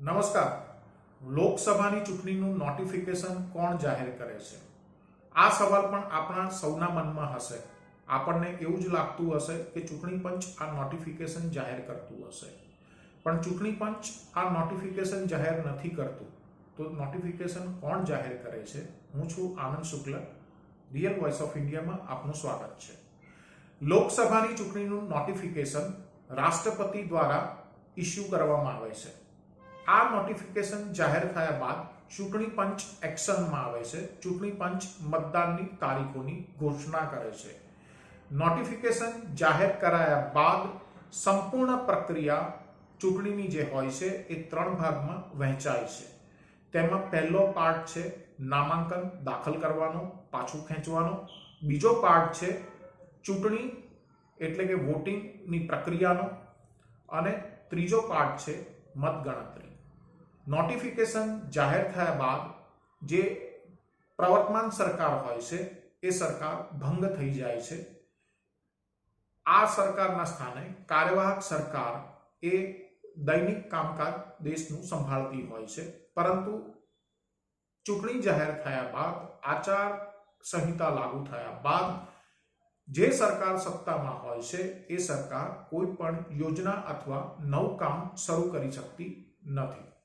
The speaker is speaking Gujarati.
નમસ્કાર. લોકસભાની ચૂંટણીનું નોટિફિકેશન કોણ જાહેર કરે છે? આ સવાલ પણ આપણા સૌના મનમાં હશે. આપણને એવું જ લાગતું હશે કે ચૂંટણી પંચ આ નોટિફિકેશન જાહેર કરતું હશે. પણ ચૂંટણી પંચ આ નોટિફિકેશન જાહેર નથી કરતું. તો નોટિફિકેશન કોણ જાહેર કરે છે? હું છું Anand Shukla. Real voice of ઇન્ડિયામાં આપનું સ્વાગત છે. લોકસભાની ચૂંટણીનું નોટિફિકેશન રાષ્ટ્રપતિ દ્વારા ઇસ્યુ કરવામાં આવે છે. આ નોટિફિકેશન જાહેર થયા બાદ ચૂંટણી પંચ એક્શનમાં આવે છે. ચૂંટણી પંચ મતદાનની તારીખોની ઘોષણા કરે છે. નોટિફિકેશન જાહેર કરાયા બાદ સંપૂર્ણ પ્રક્રિયા ચૂંટણીની જે હોય છે એ ત્રણ ભાગમાં વહેંચાય છે. તેમાં પહેલો પાર્ટ છે નામાંકન દાખલ કરવાનો, પાછું ખેંચવાનો. બીજો પાર્ટ છે ચૂંટણી એટલે કે વોટિંગની પ્રક્રિયાનો. અને ત્રીજો પાર્ટ છે મતગણતરી. નોટિફિકેશન જાહેર થયા બાદ જે પ્રવર્તમાન સરકાર હોય છે, એ સરકાર ભંગ થઈ જાય છે. આ સરકારના સ્થાને કાર્યવાહક સરકાર એ દૈનિક કામકાજ દેશનું સંભાળતી હોય છે. પરંતુ ચૂંટણી જાહેર થયા બાદ, આચાર સંહિતા લાગુ થયા બાદ જે સરકાર સત્તામાં હોય છે, એ સરકાર કોઈ પણ યોજના અથવા નવું કામ શરૂ કરી શકતી નથી.